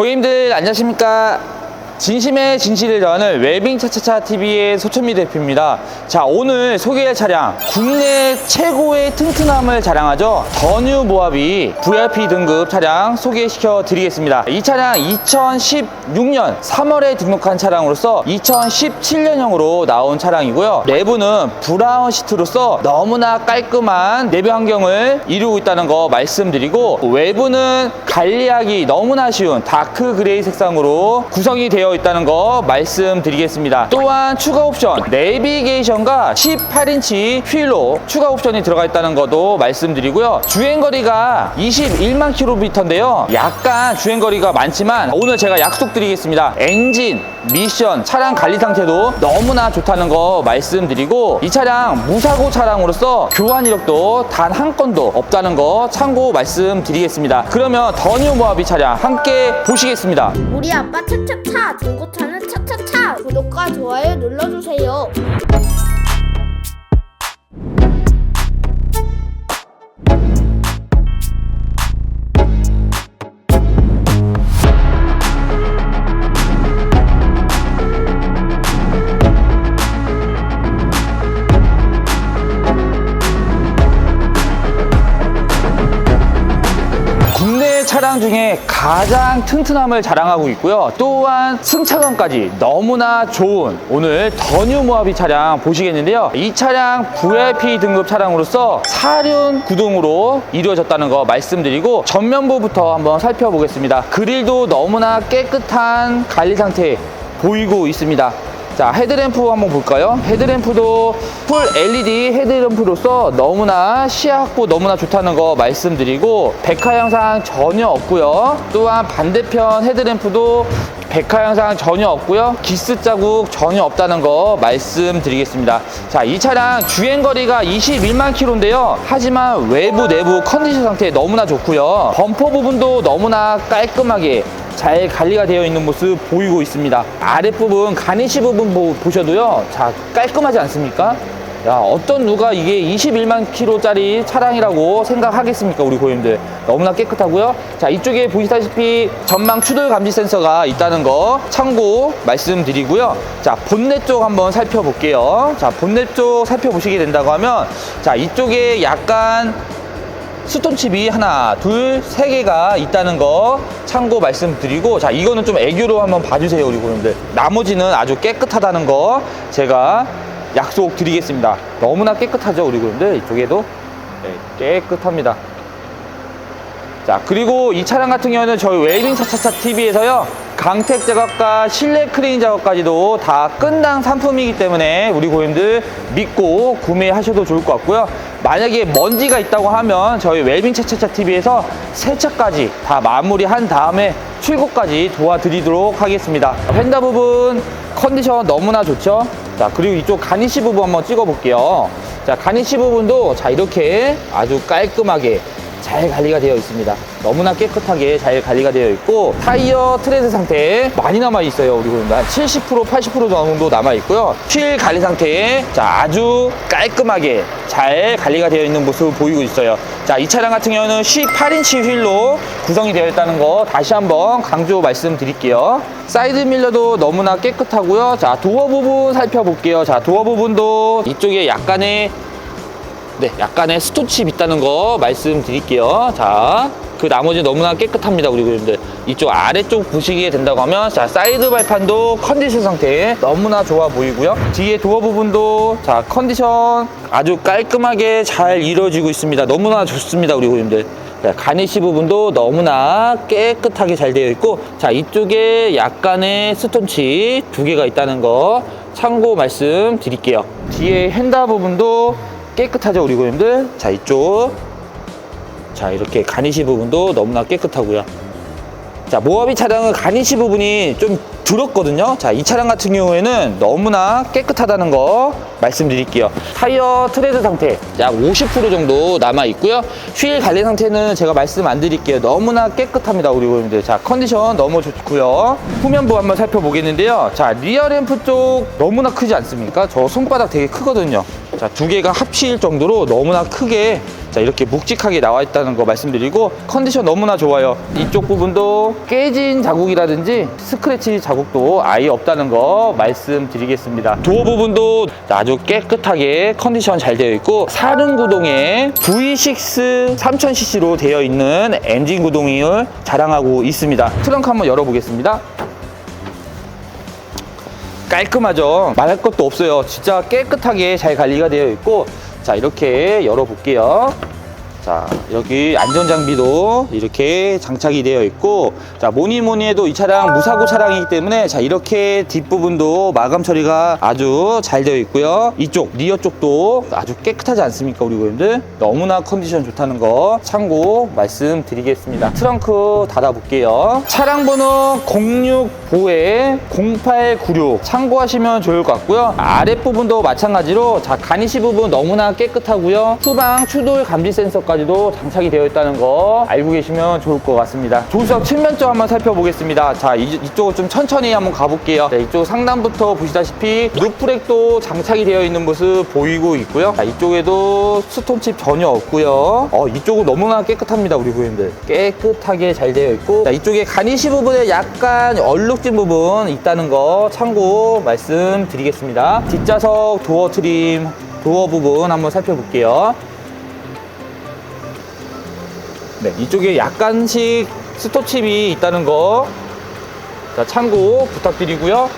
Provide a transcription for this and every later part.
고객님들 안녕하십니까 진심의 진실을 전하는 웨빙 차차차 TV의 소천미 대표입니다. 자 오늘 소개할 차량 국내 최고의 튼튼함을 자랑하죠. 더뉴 모하비 VIP 등급 차량 소개시켜 드리겠습니다. 이 차량 2016년 3월에 등록한 차량으로서 2017년형으로 나온 차량이고요. 내부는 브라운 시트로서 너무나 깔끔한 내부 환경을 이루고 있다는 거 말씀드리고 외부는 관리하기 너무나 쉬운 다크 그레이 색상으로 구성이 되어 있다는 거 말씀드리겠습니다. 또한 추가 옵션 내비게이션과 18인치 휠로 추가 옵션이 들어가 있다는 것도 말씀드리고요. 주행거리가 21만 킬로미터인데요. 약간 주행거리가 많지만 오늘 제가 약속드리겠습니다. 엔진, 미션, 차량 관리 상태도 너무나 좋다는 거 말씀드리고 이 차량 무사고 차량으로서 교환 이력도 단 한 건도 없다는 거 참고 말씀드리겠습니다. 그러면 더 뉴 모하비 차량 함께 보시겠습니다. 우리 아빠 차차차 중고차는 차차차 구독과 좋아요 눌러주세요 차량 중에 가장 튼튼함을 자랑하고 있고요. 또한 승차감까지 너무나 좋은 오늘 더뉴 모하비 차량 보시겠는데요. 이 차량 VIP 등급 차량으로서 사륜 구동으로 이루어졌다는 거 말씀드리고 전면부부터 한번 살펴보겠습니다. 그릴도 너무나 깨끗한 관리 상태 보이고 있습니다. 자, 헤드램프 한번 볼까요? 헤드램프도 풀 LED 헤드램프로서 너무나 시야 확보 너무나 좋다는 거 말씀드리고 백화 영상 전혀 없고요. 또한 반대편 헤드램프도 백화 영상 전혀 없고요. 기스 자국 전혀 없다는 거 말씀드리겠습니다. 자, 이 차량 주행 거리가 21만 킬로인데요. 하지만 외부 내부 컨디션 상태 너무나 좋고요. 범퍼 부분도 너무나 깔끔하게 잘 관리가 되어 있는 모습 보이고 있습니다. 아랫부분 가니시 부분 보, 보셔도요. 자 깔끔하지 않습니까? 야 어떤 누가 이게 21만 킬로짜리 차량이라고 생각하겠습니까 우리 고객님들 너무나 깨끗하고요 자 이쪽에 보시다시피 전망 추돌 감지 센서가 있다는 거 참고 말씀드리고요 자 본넷 쪽 한번 살펴볼게요 자 본넷 쪽 살펴보시게 된다고 하면 자 이쪽에 약간 스톤칩이 하나, 둘, 세 개가 있다는 거 참고 말씀드리고 자 이거는 좀 애교로 한번 봐주세요 우리 고객님들. 나머지는 아주 깨끗하다는 거 제가 약속 드리겠습니다. 너무나 깨끗하죠 우리 고객님들? 이쪽에도? 네, 깨끗합니다. 자 그리고 이 차량 같은 경우는 저희 웨이빙 차차차 TV에서요 강택 작업과 실내 크린 작업까지도 다 끝난 상품이기 때문에 우리 고객님들 믿고 구매하셔도 좋을 것 같고요 만약에 먼지가 있다고 하면 저희 웰빙 차차차 TV에서 세차까지 다 마무리한 다음에 출고까지 도와드리도록 하겠습니다. 휀다 부분 컨디션 너무나 좋죠? 자 그리고 이쪽 가니시 부분 한번 찍어 볼게요. 자 가니시 부분도 자 이렇게 아주 깔끔하게 잘 관리가 되어 있습니다. 너무나 깨끗하게 잘 관리가 되어 있고 타이어 트레드 상태 많이 남아 있어요. 우리 보면 한70% 80% 정도 남아 있고요. 휠 관리 상태에 자 아주 깔끔하게 잘 관리가 되어 있는 모습을 보이고 있어요. 자 이 차량 같은 경우는 18인치 휠로 구성이 되어 있다는 거 다시 한번 강조 말씀드릴게요. 사이드 밀러도 너무나 깨끗하고요. 자 도어 부분 살펴볼게요. 자 도어 부분도 이쪽에 약간의 네, 약간의 스톤칩 있다는 거 말씀드릴게요. 자, 그 나머지 너무나 깨끗합니다, 우리 고객님들. 이쪽 아래쪽 보시게 된다고 하면, 자, 사이드 발판도 컨디션 상태 너무나 좋아 보이고요. 뒤에 도어 부분도, 자, 컨디션 아주 깔끔하게 잘 이루어지고 있습니다. 너무나 좋습니다, 우리 고객님들. 자, 가니시 부분도 너무나 깨끗하게 잘 되어 있고, 자, 이쪽에 약간의 스톤칩 두 개가 있다는 거 참고 말씀드릴게요. 뒤에 핸다 부분도 깨끗하죠 우리 고객님들? 자 이쪽. 자 이렇게 가니시 부분도 너무나 깨끗하고요. 자 모하비 차량은 가니시 부분이 좀 들었거든요. 자 이 차량 같은 경우에는 너무나 깨끗하다는 거 말씀드릴게요. 타이어 트레드 상태 약 50% 정도 남아 있고요. 휠 관리 상태는 제가 말씀 안 드릴게요. 너무나 깨끗합니다 우리 고객님들. 자 컨디션 너무 좋고요. 후면부 한번 살펴보겠는데요. 자 리어 램프 쪽 너무나 크지 않습니까? 저 손바닥 되게 크거든요 자, 두 개가 합칠 정도로 너무나 크게 자, 이렇게 묵직하게 나와 있다는 거 말씀드리고 컨디션 너무나 좋아요. 이쪽 부분도 깨진 자국이라든지 스크래치 자국도 아예 없다는 거 말씀드리겠습니다. 도어 부분도 아주 깨끗하게 컨디션 잘 되어 있고 사륜 구동에 V6 3000cc로 되어 있는 엔진 구동을 자랑하고 있습니다. 트렁크 한번 열어보겠습니다. 깔끔하죠. 말할 것도 없어요. 진짜 깨끗하게 잘 관리가 되어 있고 자 이렇게 열어볼게요. 자 여기 안전장비도 이렇게 장착이 되어 있고 자 뭐니 뭐니 해도 이 차량 무사고 차량이기 때문에 자 이렇게 뒷부분도 마감 처리가 아주 잘 되어 있고요. 이쪽 리어 쪽도 아주 깨끗하지 않습니까 우리 고객님들? 너무나 컨디션 좋다는 거 참고 말씀드리겠습니다. 트렁크 닫아 볼게요. 차량 번호 06보에 0896 참고하시면 좋을 것 같고요. 아랫부분도 마찬가지로 자 가니시 부분 너무나 깨끗하고요. 후방 추돌 감지 센서 까지도 장착이 되어 있다는 거 알고 계시면 좋을 것 같습니다. 조수석 측면쪽 한번 살펴보겠습니다. 자 이, 이쪽은 좀 천천히 한번 가볼게요. 네, 이쪽 상단부터 보시다시피 루프렉도 장착이 되어 있는 모습 보이고 있고요. 자, 이쪽에도 스톤칩 전혀 없고요. 어, 이쪽은 너무나 깨끗합니다 우리 고객님들. 깨끗하게 잘 되어 있고. 자, 이쪽에 가니시 부분에 약간 얼룩진 부분 있다는 거 참고 말씀드리겠습니다. 뒷좌석 도어 트림 도어 부분 한번 살펴볼게요 네, 이쪽에 약간씩 스토칩이 있다는 거 자, 참고 부탁드리고요.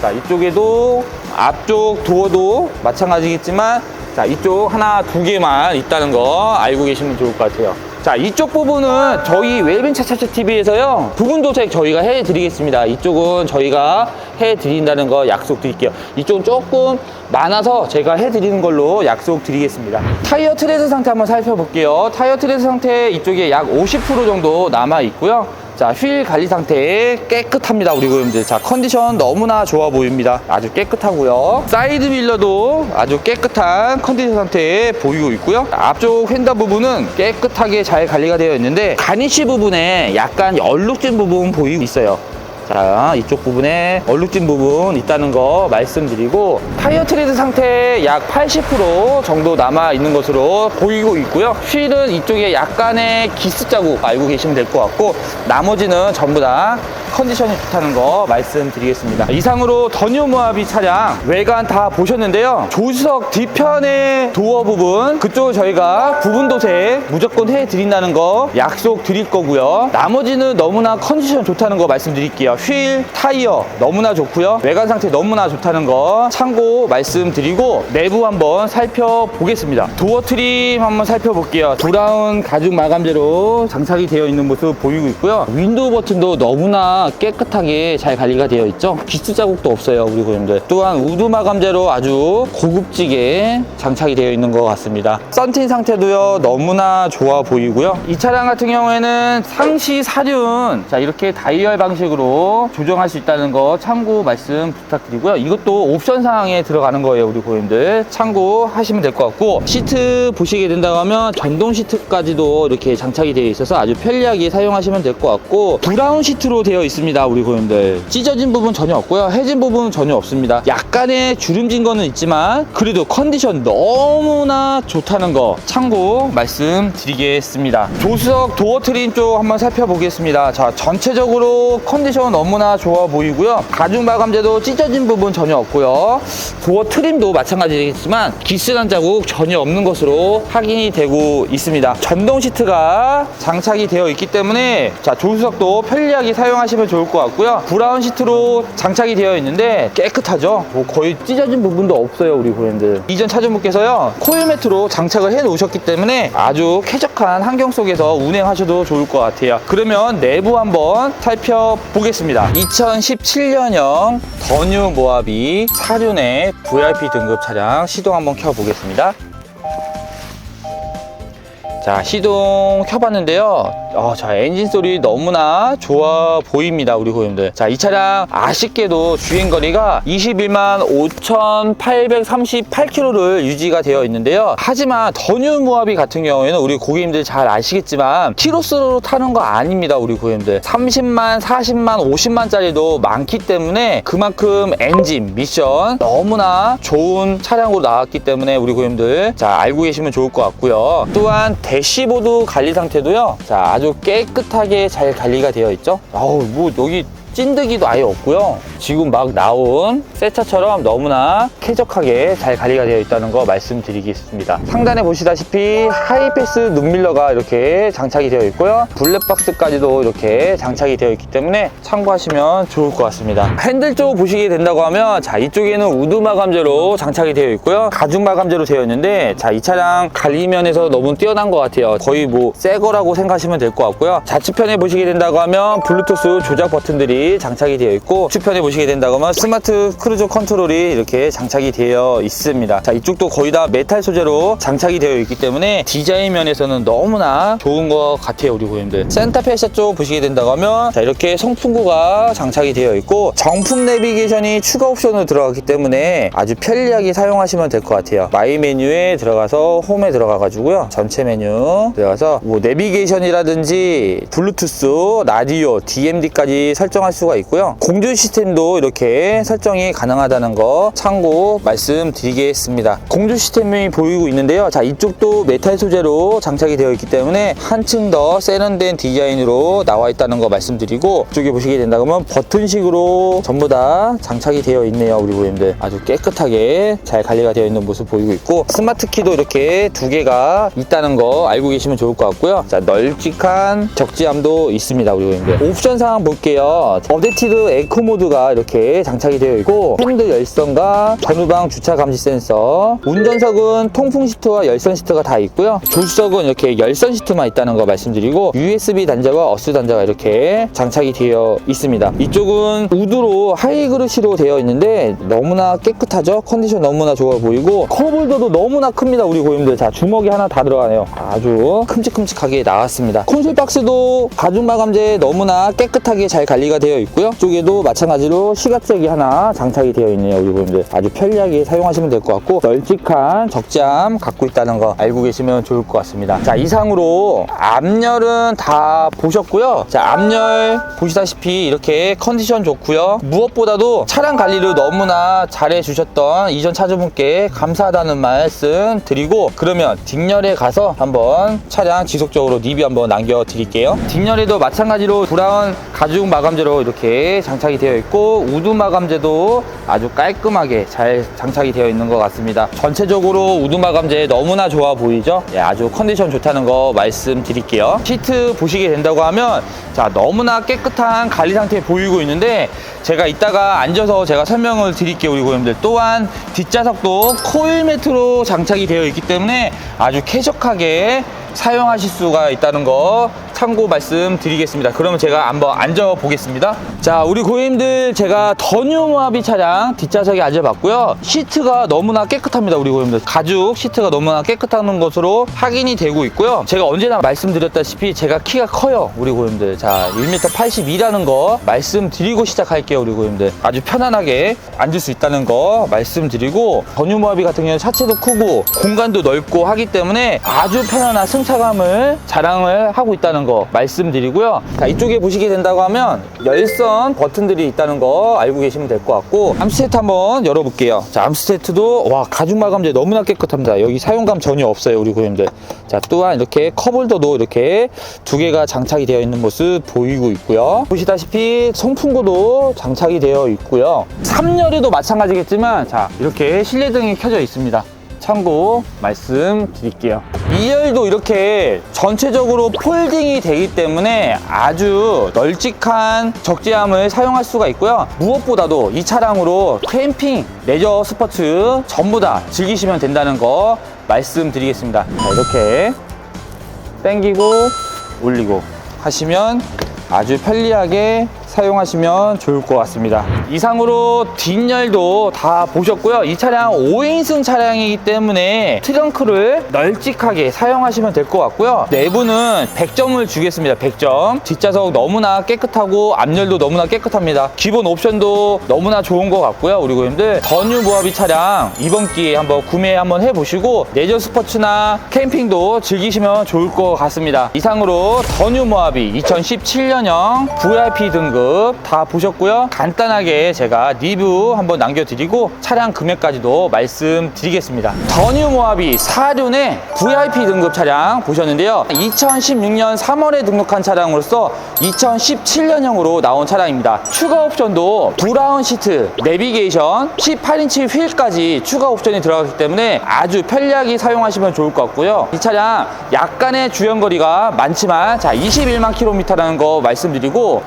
자, 이쪽에도 앞쪽 도어도 마찬가지겠지만 자, 이쪽 하나 두 개만 있다는 거 알고 계시면 좋을 것 같아요. 자, 이쪽 부분은 저희 웰빙 차차차 TV에서요. 부분 도색 저희가 해 드리겠습니다. 이쪽은 저희가 해 드린다는 거 약속드릴게요. 이쪽은 조금 많아서 제가 해 드리는 걸로 약속드리겠습니다. 타이어 트레드 상태 한번 살펴볼게요. 타이어 트레드 상태 이쪽에 약 50% 정도 남아 있고요. 자, 휠 관리 상태 깨끗합니다, 우리 고객님들. 자, 컨디션 너무나 좋아 보입니다. 아주 깨끗하고요. 사이드 밀러도 아주 깨끗한 컨디션 상태에 보이고 있고요. 앞쪽 휀다 부분은 깨끗하게 잘 관리가 되어 있는데 가니쉬 부분에 약간 얼룩진 부분 보이고 있어요. 자, 이쪽 부분에 얼룩진 부분 있다는 거 말씀드리고 타이어 트레드 상태 약 80% 정도 남아 있는 것으로 보이고 있고요. 휠은 이쪽에 약간의 기스 자국 알고 계시면 될 것 같고 나머지는 전부 다 컨디션이 좋다는 거 말씀드리겠습니다. 이상으로 더뉴 모하비 차량 외관 다 보셨는데요. 조수석 뒤편의 도어 부분 그쪽을 저희가 부분 도색 무조건 해드린다는 거 약속 드릴 거고요. 나머지는 너무나 컨디션 좋다는 거 말씀드릴게요. 휠, 타이어 너무나 좋고요. 외관 상태 너무나 좋다는 거 참고 말씀드리고 내부 한번 살펴보겠습니다. 도어 트림 한번 살펴볼게요. 브라운 가죽 마감재로 장착이 되어 있는 모습 보이고 있고요. 윈도우 버튼도 너무나 깨끗하게 잘 관리가 되어 있죠. 기스 자국도 없어요, 우리 고객님들. 또한 우드 마감재로 아주 고급지게 장착이 되어 있는 것 같습니다. 썬팅 상태도요, 너무나 좋아 보이고요. 이 차량 같은 경우에는 상시 사륜, 자, 이렇게 다이얼 방식으로 조정할 수 있다는 거 참고 말씀 부탁드리고요. 이것도 옵션 사항에 들어가는 거예요, 우리 고객님들. 참고하시면 될 것 같고, 시트 보시게 된다고 하면 전동 시트까지도 이렇게 장착이 되어 있어서 아주 편리하게 사용하시면 될 것 같고, 브라운 시트로 되어 있 습니다, 우리 고객님들. 찢어진 부분 전혀 없고요. 해진 부분은 전혀 없습니다. 약간의 주름진 거는 있지만, 그래도 컨디션 너무나 좋다는 거 참고 말씀드리겠습니다. 조수석 도어 트림 쪽 한번 살펴보겠습니다. 자, 전체적으로 컨디션 너무나 좋아 보이고요. 가죽 마감재도 찢어진 부분 전혀 없고요. 도어 트림도 마찬가지겠지만 기스난 자국 전혀 없는 것으로 확인이 되고 있습니다. 전동 시트가 장착이 되어 있기 때문에 자, 조수석도 편리하게 사용하시면 좋을 것 같고요. 브라운 시트로 장착이 되어 있는데 깨끗하죠. 뭐 거의 찢어진 부분도 없어요, 우리 고객님들. 이전 차주분께서요 코일 매트로 장착을 해 놓으셨기 때문에 아주 쾌적한 환경 속에서 운행하셔도 좋을 것 같아요. 그러면 내부 한번 살펴보겠습니다. 2017년형 더뉴 모하비 사륜의 VIP 등급 차량 시동 한번 켜보겠습니다. 자, 시동 켜봤는데요. 어, 자, 엔진 소리 너무나 좋아 보입니다, 우리 고객님들. 자, 이 차량 아쉽게도 주행거리가 21만 5,838km를 유지가 되어 있는데요. 하지만 더뉴 무아비 같은 경우에는 우리 고객님들 잘 아시겠지만 키로수로 타는 거 아닙니다, 우리 고객님들. 30만, 40만, 50만짜리도 많기 때문에 그만큼 엔진, 미션 너무나 좋은 차량으로 나왔기 때문에 우리 고객님들 자, 알고 계시면 좋을 것 같고요. 또한 대시보드 관리 상태도요. 자, 아주 깨끗하게 잘 관리가 되어 있죠. 아우, 뭐 여기 찐득이도 아예 없고요. 지금 막 나온 새 차처럼 너무나 쾌적하게 잘 관리가 되어 있다는 거 말씀드리겠습니다. 상단에 보시다시피 하이패스 눈밀러가 이렇게 장착이 되어 있고요. 블랙박스까지도 이렇게 장착이 되어 있기 때문에 참고하시면 좋을 것 같습니다. 핸들 쪽 보시게 된다고 하면 자 이쪽에는 우드 마감재로 장착이 되어 있고요. 가죽 마감재로 되어 있는데 자 이 차량 관리면에서 너무 뛰어난 것 같아요. 거의 뭐 새 거라고 생각하시면 될 것 같고요. 좌측편에 보시게 된다고 하면 블루투스 조작 버튼들이 장착이 되어 있고 우측편에 보시게 된다고 하면 스마트 크루즈 컨트롤이 이렇게 장착이 되어 있습니다. 자 이쪽도 거의 다 메탈 소재로 장착이 되어 있기 때문에 디자인 면에서는 너무나 좋은 것 같아요 우리 고객님들. 센터페시아 쪽 보시게 된다고 하면 자 이렇게 송풍구가 장착이 되어 있고 정품 내비게이션이 추가 옵션으로 들어가기 때문에 아주 편리하게 사용하시면 될 것 같아요. 마이 메뉴에 들어가서 홈에 들어가 가지고요. 전체 메뉴 들어가서 뭐 내비게이션이라든지 블루투스, 라디오, DMD까지 설정 할 수가 있고요. 공조 시스템도 이렇게 설정이 가능하다는 거 참고 말씀드리겠습니다. 공조 시스템이 보이고 있는데요. 자, 이쪽도 메탈 소재로 장착이 되어 있기 때문에 한층 더 세련된 디자인으로 나와 있다는 거 말씀드리고 이쪽에 보시게 된다면 버튼식으로 전부 다 장착이 되어 있네요. 우리 고객님들 아주 깨끗하게 잘 관리가 되어 있는 모습 보이고 있고 스마트 키도 이렇게 두 개가 있다는 거 알고 계시면 좋을 것 같고요. 자, 널찍한 적지함도 있습니다. 우리 고객님들 옵션 사항 볼게요. 업데이티드 에코 모드가 이렇게 장착이 되어 있고 핸드 열선과 전후방 주차 감지 센서 운전석은 통풍 시트와 열선 시트가 다 있고요. 조수석은 이렇게 열선 시트만 있다는 거 말씀드리고 USB 단자와 어스 단자가 이렇게 장착이 되어 있습니다. 이쪽은 우드로 하이그루시로 되어 있는데 너무나 깨끗하죠? 컨디션 너무나 좋아 보이고 컵홀더도 너무나 큽니다. 우리 고객님들 자 주먹이 하나 다 들어가네요. 아주 큼직큼직하게 나왔습니다. 콘솔 박스도 가죽 마감재 너무나 깨끗하게 잘 관리가 되어 있고요. 이쪽에도 마찬가지로 시각잭이 하나 장착이 되어 있네요. 우리 고객님들 아주 편리하게 사용하시면 될 것 같고 널찍한 적재함 갖고 있다는 거 알고 계시면 좋을 것 같습니다. 자 이상으로 앞열은 다 보셨고요. 자 앞열 보시다시피 이렇게 컨디션 좋고요. 무엇보다도 차량 관리를 너무나 잘해 주셨던 이전 차주분께 감사하다는 말씀 드리고 그러면 뒷열에 가서 한번 차량 지속적으로 리뷰 한번 남겨 드릴게요. 뒷열에도 마찬가지로 브라운 가죽 마감재로 이렇게 장착이 되어 있고 우드 마감재도 아주 깔끔하게 잘 장착이 되어 있는 것 같습니다. 전체적으로 우드 마감재 너무나 좋아 보이죠? 예, 아주 컨디션 좋다는 거 말씀드릴게요. 시트 보시게 된다고 하면 자 너무나 깨끗한 관리 상태 보이고 있는데 제가 이따가 앉아서 제가 설명을 드릴게요 우리 고객님들 또한 뒷좌석도 코일 매트로 장착이 되어 있기 때문에 아주 쾌적하게 사용하실 수가 있다는 거 참고 말씀드리겠습니다. 그러면 제가 한번 앉아 보겠습니다. 자, 우리 고객님들 제가 더뉴 모하비 차량 뒷좌석에 앉아봤고요. 시트가 너무나 깨끗합니다. 우리 고객님들 가죽 시트가 너무나 깨끗한 것으로 확인이 되고 있고요. 제가 언제나 말씀드렸다시피 제가 키가 커요. 우리 고객님들 자, 1m 82라는 거 말씀드리고 시작할게요. 우리 고객님들 아주 편안하게 앉을 수 있다는 거 말씀드리고 더뉴 모하비 같은 경우는 차체도 크고 공간도 넓고 하기 때문에 아주 편안한 승차감을 자랑을 하고 있다는 거 말씀드리고요. 자, 이쪽에 보시게 된다고 하면 열선 버튼들이 있다는 거 알고 계시면 될 것 같고 암스테트 한번 열어볼게요. 자, 암스테트도 와 가죽 마감재 너무나 깨끗합니다. 여기 사용감 전혀 없어요, 우리 고객님들. 자, 또한 이렇게 컵홀더도 이렇게 두 개가 장착이 되어 있는 모습 보이고 있고요. 보시다시피 송풍구도 장착이 되어 있고요. 3열에도 마찬가지겠지만 자, 이렇게 실내등이 켜져 있습니다. 참고 말씀드릴게요. 2열도 이렇게 전체적으로 폴딩이 되기 때문에 아주 널찍한 적재함을 사용할 수가 있고요. 무엇보다도 이 차량으로 캠핑, 레저 스포츠 전부 다 즐기시면 된다는 거 말씀드리겠습니다. 자, 이렇게 당기고 올리고 하시면 아주 편리하게 사용하시면 좋을 것 같습니다. 이상으로 뒷열도 다 보셨고요. 이 차량 5인승 차량이기 때문에 트렁크를 널찍하게 사용하시면 될 것 같고요. 내부는 100점을 주겠습니다. 100점. 뒷좌석 너무나 깨끗하고 앞열도 너무나 깨끗합니다. 기본 옵션도 너무나 좋은 것 같고요. 우리 고객님들 더뉴 모하비 차량 이번 기회에 한번 구매 한번 해보시고 레저 스포츠나 캠핑도 즐기시면 좋을 것 같습니다. 이상으로 더뉴 모하비 2017년형 VIP 등급 다 보셨고요. 간단하게 제가 리뷰 한번 남겨드리고 차량 금액까지도 말씀드리겠습니다. 더뉴 모하비 4륜의 VIP 등급 차량 보셨는데요. 2016년 3월에 등록한 차량으로서 2017년형으로 나온 차량입니다. 추가 옵션도 브라운 시트, 내비게이션, 18인치 휠까지 추가 옵션이 들어가기 때문에 아주 편리하게 사용하시면 좋을 것 같고요. 이 차량 약간의 주행거리가 많지만 자 21만 킬로미터라는 거 말씀드리고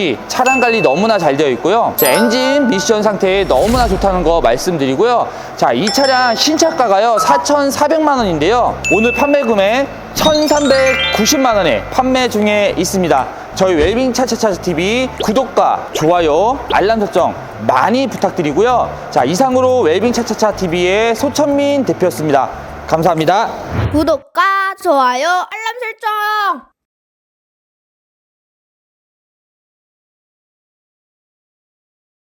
보시다시피 차량 관리 너무나 잘 되어 있고요. 자, 엔진 미션 상태 너무나 좋다는 거 말씀드리고요. 자, 이 차량 신차가가요 4,400만 원인데요. 오늘 판매 금액 1,390만 원에 판매 중에 있습니다. 저희 웰빙 차차차 TV 구독과 좋아요, 알람 설정 많이 부탁드리고요. 자, 이상으로 웰빙 차차차 TV의 소천민 대표였습니다. 감사합니다. 구독과 좋아요 알람 설정